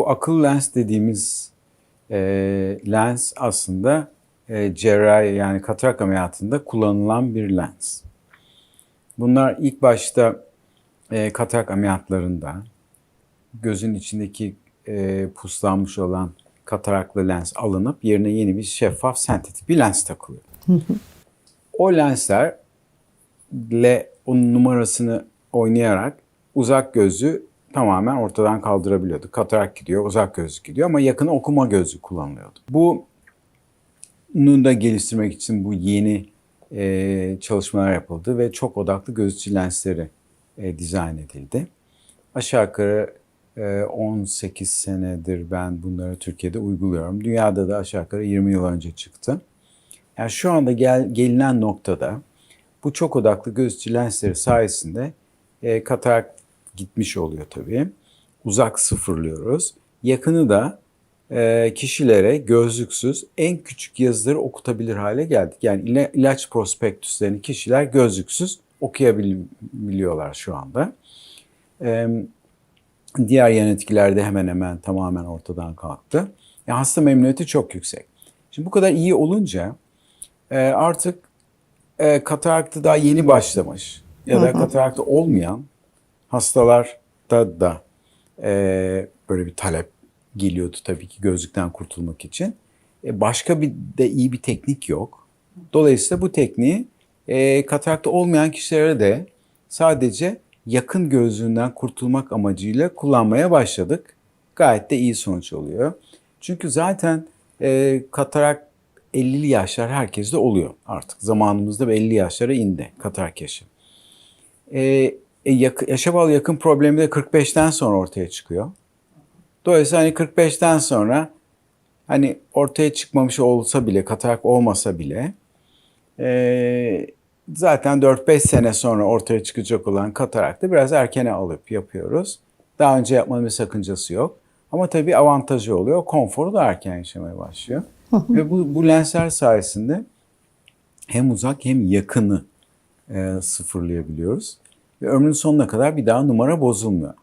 Bu akıllı lens dediğimiz e, lens aslında e, cerrahi yani katarak ameliyatında kullanılan bir lens. Bunlar ilk başta e, katarak ameliyatlarında gözün içindeki e, puslanmış olan kataraklı lens alınıp yerine yeni bir şeffaf sentetik bir lens takılıyor. o lenslerle onun numarasını oynayarak uzak gözü tamamen ortadan kaldırabiliyordu. Katarak gidiyor, uzak gözlük gidiyor ama yakın okuma gözü kullanılıyordu. Bu bunu da geliştirmek için bu yeni e, çalışmalar yapıldı ve çok odaklı gözcü lensleri e, dizayn edildi. Aşağı yukarı e, 18 senedir ben bunları Türkiye'de uyguluyorum. Dünyada da aşağı yukarı 20 yıl önce çıktı. Yani şu anda gel, gelinen noktada bu çok odaklı gözcü lensleri sayesinde e, katarak gitmiş oluyor tabii. Uzak sıfırlıyoruz. Yakını da e, kişilere gözlüksüz en küçük yazıları okutabilir hale geldik. Yani ila- ilaç prospektüslerini kişiler gözlüksüz okuyabiliyorlar şu anda. E, diğer yan etkiler de hemen hemen tamamen ortadan kalktı. Yani hasta memnuniyeti çok yüksek. Şimdi bu kadar iyi olunca e, artık e, kataraktı daha yeni başlamış ya da kataraktı olmayan hastalarda da e, böyle bir talep geliyordu tabii ki gözlükten kurtulmak için. E, başka bir de iyi bir teknik yok. Dolayısıyla bu tekniği e, katarakta olmayan kişilere de sadece yakın gözlüğünden kurtulmak amacıyla kullanmaya başladık. Gayet de iyi sonuç oluyor. Çünkü zaten e, katarak 50'li yaşlar herkeste oluyor artık. Zamanımızda bir 50 yaşlara indi katarak yaşı. E, e, yak- yaşa bağlı yakın problemi de 45'ten sonra ortaya çıkıyor. Dolayısıyla hani 45'ten sonra hani ortaya çıkmamış olsa bile, katarak olmasa bile e, zaten 4-5 sene sonra ortaya çıkacak olan kataraktı biraz erkene alıp yapıyoruz. Daha önce yapmanın bir sakıncası yok. Ama tabii avantajı oluyor. Konforu da erken yaşamaya başlıyor. Ve bu, bu lensler sayesinde hem uzak hem yakını e, sıfırlayabiliyoruz. Ve ömrün sonuna kadar bir daha numara bozulmuyor.